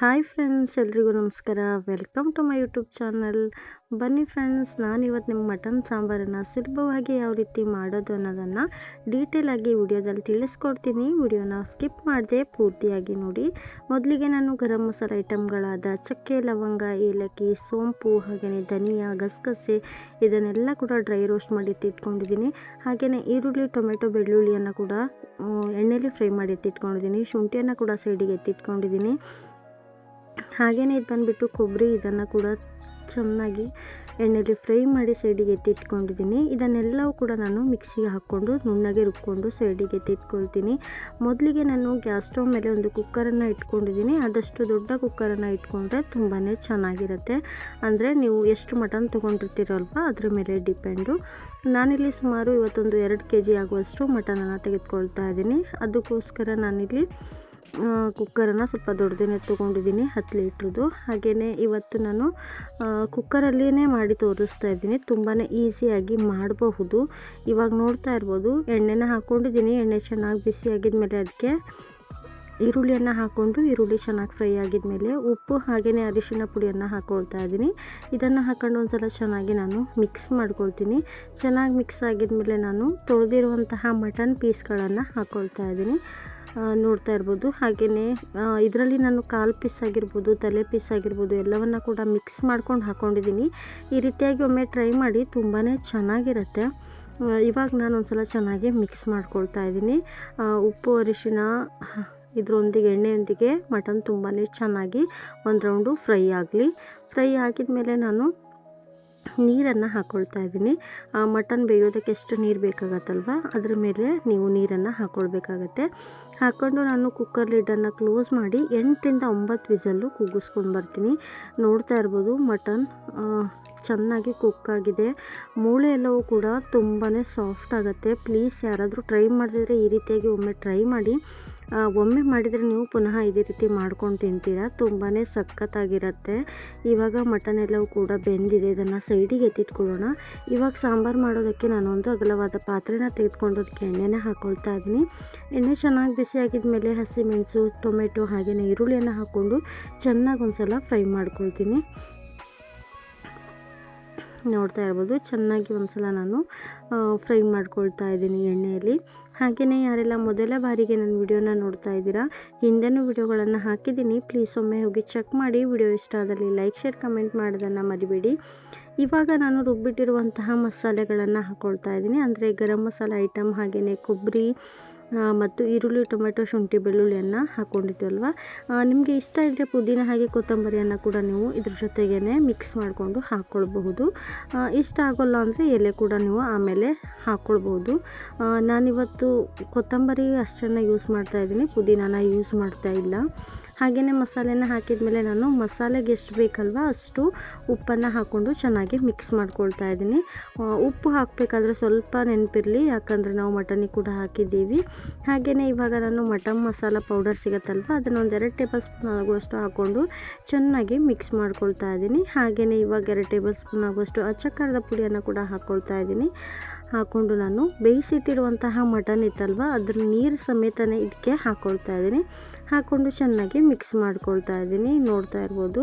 Hi friends, ಎಲ್ರಿಗೂ ನಮಸ್ಕಾರ. Welcome to my YouTube channel. ಬನ್ನಿ ಫ್ರೆಂಡ್ಸ್ ನಾನು ಇವತ್ತು ನಿಮ್ಮ ಮಟನ್ ಸಾಂಬಾರನ್ನು ಸುಲಭವಾಗಿ ಯಾವ ರೀತಿ ಮಾಡೋದು ಅನ್ನೋದನ್ನು ಡೀಟೇಲಾಗಿ ವಿಡಿಯೋದಲ್ಲಿ ತಿಳಿಸ್ಕೊಡ್ತೀನಿ. ವಿಡಿಯೋನ ಸ್ಕಿಪ್ ಮಾಡಿದೆ ಪೂರ್ತಿಯಾಗಿ ನೋಡಿ. ಮೊದಲಿಗೆ ನಾನು ಗರಂ ಮಸಾಲ ಐಟಮ್ಗಳಾದ ಚಕ್ಕೆ, ಲವಂಗ, ಏಲಕ್ಕಿ, ಸೋಂಪು ಹಾಗೆಯೇ ಧನಿಯಾ, ಗಸಗಸೆ ಇದನ್ನೆಲ್ಲ ಕೂಡ ಡ್ರೈ ರೋಸ್ಟ್ ಮಾಡಿ ಎತ್ತಿಟ್ಕೊಂಡಿದ್ದೀನಿ ಹಾಗೆಯೇ ಈರುಳ್ಳಿ, ಟೊಮೆಟೊ, ಬೆಳ್ಳುಳ್ಳಿಯನ್ನು ಕೂಡ ಎಣ್ಣೆಲಿ ಫ್ರೈ ಮಾಡಿ ಎತ್ತಿಟ್ಕೊಂಡಿದ್ದೀನಿ ಶುಂಠಿಯನ್ನು ಕೂಡ ಸೈಡಿಗೆ ಎತ್ತಿಟ್ಕೊಂಡಿದ್ದೀನಿ. ಹಾಗೆಯೇ ಇದು ಬಂದುಬಿಟ್ಟು ಕೊಬ್ಬರಿ ಇದನ್ನು ಕೂಡ ಚೆನ್ನಾಗಿ ಎಣ್ಣೆಲಿ ಫ್ರೈ ಮಾಡಿ ಸೈಡಿಗೆ ಎತ್ತಿಟ್ಕೊಂಡಿದ್ದೀನಿ. ಇದನ್ನೆಲ್ಲವೂ ಕೂಡ ನಾನು ಮಿಕ್ಸಿಗೆ ಹಾಕ್ಕೊಂಡು ನುಣ್ಣಗೆ ರುಬ್ಕೊಂಡು ಸೈಡಿಗೆ ಎತ್ತಿಟ್ಕೊಳ್ತೀನಿ. ಮೊದಲಿಗೆ ನಾನು ಗ್ಯಾಸ್ ಸ್ಟವ್ ಮೇಲೆ ಒಂದು ಕುಕ್ಕರನ್ನು ಇಟ್ಕೊಂಡಿದ್ದೀನಿ. ಆದಷ್ಟು ದೊಡ್ಡ ಕುಕ್ಕರನ್ನು ಇಟ್ಕೊಂಡ್ರೆ ತುಂಬಾ ಚೆನ್ನಾಗಿರುತ್ತೆ. ಅಂದರೆ ನೀವು ಎಷ್ಟು ಮಟನ್ ತೊಗೊಂಡಿರ್ತೀರಲ್ವ ಅದ್ರ ಮೇಲೆ ಡಿಪೆಂಡು. ನಾನಿಲ್ಲಿ ಸುಮಾರು ಇವತ್ತೊಂದು ಎರಡು ಕೆ ಜಿ ಆಗುವಷ್ಟು ಮಟನನ್ನು ತೆಗೆದುಕೊಳ್ತಾ ಇದ್ದೀನಿ. ಅದಕ್ಕೋಸ್ಕರ ನಾನಿಲ್ಲಿ ಕುಕ್ಕರನ್ನು ಸ್ವಲ್ಪ ದೊಡ್ಡದೇ ತೊಗೊಂಡಿದ್ದೀನಿ, ಹತ್ತು ಲೀಟ್ರದ್ದು. ಹಾಗೆಯೇ ಇವತ್ತು ನಾನು ಕುಕ್ಕರಲ್ಲೇ ಮಾಡಿ ತೋರಿಸ್ತಾ ಇದ್ದೀನಿ. ತುಂಬಾ ಈಸಿಯಾಗಿ ಮಾಡಬಹುದು. ಇವಾಗ ನೋಡ್ತಾ ಇರ್ಬೋದು, ಎಣ್ಣೆನ ಹಾಕ್ಕೊಂಡಿದ್ದೀನಿ ಎಣ್ಣೆ ಚೆನ್ನಾಗಿ ಬಿಸಿ ಆಗಿದ್ಮೇಲೆ ಅದಕ್ಕೆ ಈರುಳ್ಳಿಯನ್ನು ಹಾಕ್ಕೊಂಡು, ಈರುಳ್ಳಿ ಚೆನ್ನಾಗಿ ಫ್ರೈ ಆಗಿದ್ಮೇಲೆ ಉಪ್ಪು ಹಾಗೆಯೇ ಅರಿಶಿನ ಪುಡಿಯನ್ನು ಹಾಕ್ಕೊಳ್ತಾ ಇದ್ದೀನಿ. ಇದನ್ನು ಹಾಕ್ಕೊಂಡು ಒಂದು ಸಲ ಚೆನ್ನಾಗಿ ನಾನು ಮಿಕ್ಸ್ ಮಾಡ್ಕೊಳ್ತೀನಿ. ಚೆನ್ನಾಗಿ ಮಿಕ್ಸ್ ಆಗಿದ್ಮೇಲೆ ನಾನು ತೊಳೆದಿರುವಂತಹ ಮಟನ್ ಪೀಸ್ಗಳನ್ನು ಹಾಕ್ಕೊಳ್ತಾ ಇದ್ದೀನಿ. ನೋಡ್ತಾ ಇರ್ಬೋದು. ಹಾಗೆಯೇ ಇದರಲ್ಲಿ ನಾನು ಕಾಲು ಪೀಸ್ ಆಗಿರ್ಬೋದು, ತಲೆ ಪೀಸ್ ಆಗಿರ್ಬೋದು, ಎಲ್ಲವನ್ನು ಕೂಡ ಮಿಕ್ಸ್ ಮಾಡ್ಕೊಂಡು ಹಾಕ್ಕೊಂಡಿದ್ದೀನಿ ಈ ರೀತಿಯಾಗಿ ಒಮ್ಮೆ ಟ್ರೈ ಮಾಡಿ ತುಂಬಾ ಚೆನ್ನಾಗಿರುತ್ತೆ. ಇವಾಗ ನಾನು ಒಂದ್ಸಲ ಚೆನ್ನಾಗಿ ಮಿಕ್ಸ್ ಮಾಡ್ಕೊಳ್ತಾ ಇದ್ದೀನಿ. ಉಪ್ಪು, ಅರಿಶಿನ ಇದರೊಂದಿಗೆ, ಎಣ್ಣೆಯೊಂದಿಗೆ ಮಟನ್ ತುಂಬಾ ಚೆನ್ನಾಗಿ ಒಂದು ರೌಂಡು ಫ್ರೈ ಆಗಲಿ. ಫ್ರೈ ಆಗಿದ ಮೇಲೆ ನಾನು ನೀರನ್ನು ಹಾಕ್ಕೊಳ್ತಾ ಇದ್ದೀನಿ. ಮಟನ್ ಬೇಯೋದಕ್ಕೆ ಎಷ್ಟು ನೀರು ಬೇಕಾಗತ್ತಲ್ವ? ಅದ್ರ ಮೇಲೆ ನೀವು ನೀರನ್ನು ಹಾಕ್ಕೊಳ್ಬೇಕಾಗತ್ತೆ ಹಾಕ್ಕೊಂಡು ನಾನು ಕುಕ್ಕರ್ ಲಿಡ್ಡನ್ನು ಕ್ಲೋಸ್ ಮಾಡಿ ಎಂಟರಿಂದ ಒಂಬತ್ತು ವಿಸಲ್ಲು ಕೂಗಿಸ್ಕೊಂಡು ಬರ್ತೀನಿ. ನೋಡ್ತಾ ಇರ್ಬೋದು ಮಟನ್ ಚೆನ್ನಾಗಿ ಕುಕ್ ಆಗಿದೆ. ಮೂಳೆ ಎಲ್ಲವೂ ಕೂಡ ತುಂಬಾ ಸಾಫ್ಟ್ ಆಗುತ್ತೆ. ಪ್ಲೀಸ್ ಯಾರಾದರೂ ಟ್ರೈ ಮಾಡಿದ್ರೆ ಈ ರೀತಿಯಾಗಿ ಒಮ್ಮೆ ಟ್ರೈ ಮಾಡಿ. ಒಮ್ಮೆ ಮಾಡಿದರೆ ನೀವು ಪುನಃ ಇದೇ ರೀತಿ ಮಾಡ್ಕೊಂಡು ತಿಂತೀರಾ? ತುಂಬಾ ಸಖತ್ತಾಗಿರುತ್ತೆ. ಇವಾಗ ಮಟನ್ ಎಲ್ಲವೂ ಕೂಡ ಬೆಂದಿದೆ. ಇದನ್ನು ಸೈಡಿಗೆ ಎತ್ತಿಟ್ಕೊಳ್ಳೋಣ. ಇವಾಗ ಸಾಂಬಾರು ಮಾಡೋದಕ್ಕೆ ನಾನೊಂದು ಅಗಲವಾದ ಪಾತ್ರೆನ ತೆಗೆದುಕೊಂಡು ಅದಕ್ಕೆ ಎಣ್ಣೆನೇ ಹಾಕ್ಕೊಳ್ತಾ ಇದ್ದೀನಿ. ಎಣ್ಣೆ ಚೆನ್ನಾಗಿ ಬಿಸಿ ಆಗಿದ ಹಸಿಮೆಣಸು ಟೊಮೆಟೊ ಹಾಗೆಯೇ ಈರುಳ್ಳಿಯನ್ನು ಹಾಕ್ಕೊಂಡು ಚೆನ್ನಾಗಿ ಒಂದು ಸಲ ಫ್ರೈ ಮಾಡ್ಕೊಳ್ತೀನಿ. ನೋಡ್ತಾ ಇರ್ಬೋದು. ಚೆನ್ನಾಗಿ ಒಂದ್ಸಲ ನಾನು ಫ್ರೈ ಮಾಡ್ಕೊಳ್ತಾ ಇದ್ದೀನಿ ಎಣ್ಣೆಯಲ್ಲಿ. ಹಾಗೆಯೇ ಯಾರೆಲ್ಲ ಮೊದಲ ಬಾರಿಗೆ ನನ್ನ ವಿಡಿಯೋನ ನೋಡ್ತಾ ಇದ್ದೀರಾ, ಹಿಂದೆನೂ ವಿಡಿಯೋಗಳನ್ನು ಹಾಕಿದ್ದೀನಿ. ಪ್ಲೀಸ್ ಒಮ್ಮೆ ಹೋಗಿ ಚೆಕ್ ಮಾಡಿ. ವಿಡಿಯೋ ಇಷ್ಟ ಆದಲ್ಲಿ ಲೈಕ್, ಶೇರ್, ಕಮೆಂಟ್ ಮಾಡೋದನ್ನು ಮರಿಬೇಡಿ. ಇವಾಗ ನಾನು ರುಬ್ಬಿಟ್ಟಿರುವಂತಹ ಮಸಾಲೆಗಳನ್ನು ಹಾಕ್ಕೊಳ್ತಾ ಇದ್ದೀನಿ. ಅಂದರೆ ಗರಂ ಮಸಾಲೆ ಐಟಮ್ ಹಾಗೆಯೇ ಕೊಬ್ಬರಿ ಮತ್ತು ಈರುಳ್ಳಿ, ಟೊಮೆಟೊ, ಶುಂಠಿ ಬೆಳ್ಳುಳ್ಳಿಯನ್ನು ಹಾಕ್ಕೊಂಡಿದ್ದೀವಲ್ವ ನಿಮಗೆ ಇಷ್ಟ ಇದ್ದರೆ ಪುದೀನ ಹಾಗೆ ಕೊತ್ತಂಬರಿಯನ್ನು ಕೂಡ ನೀವು ಇದ್ರ ಜೊತೆಗೇ ಮಿಕ್ಸ್ ಮಾಡಿಕೊಂಡು ಹಾಕ್ಕೊಳ್ಬಹುದು ಇಷ್ಟ ಆಗೋಲ್ಲ ಅಂದರೆ ಎಲೆ ಕೂಡ ನೀವು ಆಮೇಲೆ ಹಾಕ್ಕೊಳ್ಬೋದು ನಾನಿವತ್ತು ಕೊತ್ತಂಬರಿ ಅಷ್ಟನ್ನು ಯೂಸ್ ಮಾಡ್ತಾ ಇದ್ದೀನಿ. ಪುದೀನನ ಯೂಸ್ ಮಾಡ್ತಾ ಇಲ್ಲ. ಹಾಗೆಯೇ ಮಸಾಲೆನ ಹಾಕಿದ ಮೇಲೆ ನಾನು ಮಸಾಲೆಗೆ ಎಷ್ಟು ಬೇಕಲ್ವ ಅಷ್ಟು ಉಪ್ಪನ್ನು ಹಾಕ್ಕೊಂಡು ಚೆನ್ನಾಗಿ ಮಿಕ್ಸ್ ಮಾಡ್ಕೊಳ್ತಾ ಇದ್ದೀನಿ. ಉಪ್ಪು ಹಾಕಬೇಕಾದ್ರೆ ಸ್ವಲ್ಪ ನೆನಪಿರಲಿ, ಯಾಕಂದರೆ ನಾವು ಮಟನಿಗೆ ಕೂಡ ಹಾಕಿದ್ದೀವಿ. ಹಾಗೆಯೇ ಇವಾಗ ನಾನು ಮಟನ್ ಮಸಾಲ ಪೌಡರ್ ಸಿಗುತ್ತಲ್ವ, ಅದನ್ನು ಒಂದು ಎರಡು ಟೇಬಲ್ ಸ್ಪೂನ್ ಆಗುವಷ್ಟು ಹಾಕ್ಕೊಂಡು ಚೆನ್ನಾಗಿ ಮಿಕ್ಸ್ ಮಾಡ್ಕೊಳ್ತಾ ಇದ್ದೀನಿ. ಹಾಗೆಯೇ ಇವಾಗ ಎರಡು ಟೇಬಲ್ ಸ್ಪೂನ್ ಆಗುವಷ್ಟು ಅಚ್ಚಕ್ಕಾರದ ಪುಡಿಯನ್ನು ಕೂಡ ಹಾಕ್ಕೊಳ್ತಾ ಇದ್ದೀನಿ. ಹಾಕ್ಕೊಂಡು ನಾನು ಬೇಯಿಸಿಟ್ಟಿರುವಂತಹ ಮಟನ್ ಇತ್ತಲ್ವ ಅದ್ರ ನೀರು ಸಮೇತನೇ ಇದಕ್ಕೆ ಹಾಕ್ಕೊಳ್ತಾ ಇದ್ದೀನಿ. ಹಾಕ್ಕೊಂಡು ಚೆನ್ನಾಗಿ ಮಿಕ್ಸ್ ಮಾಡ್ಕೊಳ್ತಾ ಇದ್ದೀನಿ, ನೋಡ್ತಾ ಇರ್ಬೋದು.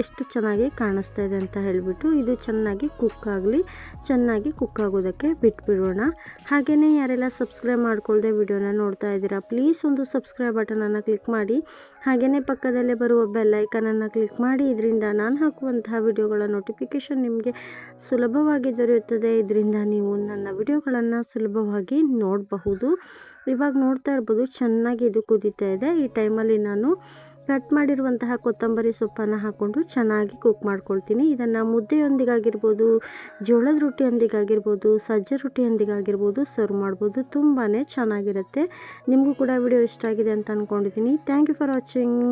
ಎಷ್ಟು ಚೆನ್ನಾಗಿ ಕಾಣಿಸ್ತಾ ಇದೆ ಅಂತ ಹೇಳಿಬಿಟ್ಟು ಇದು ಚೆನ್ನಾಗಿ ಕುಕ್ ಆಗಲಿ, ಚೆನ್ನಾಗಿ ಕುಕ್ ಆಗೋದಕ್ಕೆ ಬಿಟ್ಬಿಡೋಣ. ಹಾಗೆಯೇ ಯಾರೆಲ್ಲ ಸಬ್ಸ್ಕ್ರೈಬ್ ಮಾಡ್ಕೊಳ್ಳದೆ ವಿಡಿಯೋನ ನೋಡ್ತಾ ಇದ್ದೀರಾ ಪ್ಲೀಸ್ ಒಂದು ಸಬ್ಸ್ಕ್ರೈಬ್ ಬಟನನ್ನು ಕ್ಲಿಕ್ ಮಾಡಿ. ಹಾಗೆಯೇ ಪಕ್ಕದಲ್ಲೇ ಬರುವ ಬೆಲ್ಲೈಕನನ್ನು ಕ್ಲಿಕ್ ಮಾಡಿ. ಇದರಿಂದ ನಾನು ಹಾಕುವಂತಹ ವಿಡಿಯೋಗಳ ನೋಟಿಫಿಕೇಷನ್ ನಿಮಗೆ ಸುಲಭವಾಗಿ ದೊರೆಯುತ್ತದೆ. ಇದರಿಂದ ನೀವು ನನ್ನ ವಿಡಿಯೋಗಳನ್ನು ಸುಲಭವಾಗಿ ನೋಡಬಹುದು. ಇವಾಗ ನೋಡ್ತಾ ಇರ್ಬೋದು, ಚೆನ್ನಾಗಿ ಇದು ಕುದೀತಾ ಇದೆ. ಈ ಟೈಮಲ್ಲಿ ನಾನು ಕಟ್ ಮಾಡಿರುವಂತಹ ಕೊತ್ತಂಬರಿ ಸೊಪ್ಪನ್ನು ಹಾಕ್ಕೊಂಡು ಚೆನ್ನಾಗಿ ಕುಕ್ ಮಾಡ್ಕೊಳ್ತೀನಿ. ಇದನ್ನು ಮುದ್ದೆಯೊಂದಿಗಾಗಿರ್ಬೋದು, ಜೋಳದ ರೊಟ್ಟಿಯೊಂದಿಗಾಗಿರ್ಬೋದು, ಸಜ್ಜೆ ರೊಟ್ಟಿಯೊಂದಿಗಾಗಿರ್ಬೋದು ಸರ್ವ್ ಮಾಡ್ಬೋದು. ತುಂಬಾ ಚೆನ್ನಾಗಿರುತ್ತೆ. ನಿಮಗೂ ಕೂಡ ವಿಡಿಯೋ ಇಷ್ಟ ಆಗಿದೆ ಅಂತ ಅಂದ್ಕೊಂಡಿದ್ದೀನಿ ಥ್ಯಾಂಕ್ ಯು ಫಾರ್ ವಾಚಿಂಗ್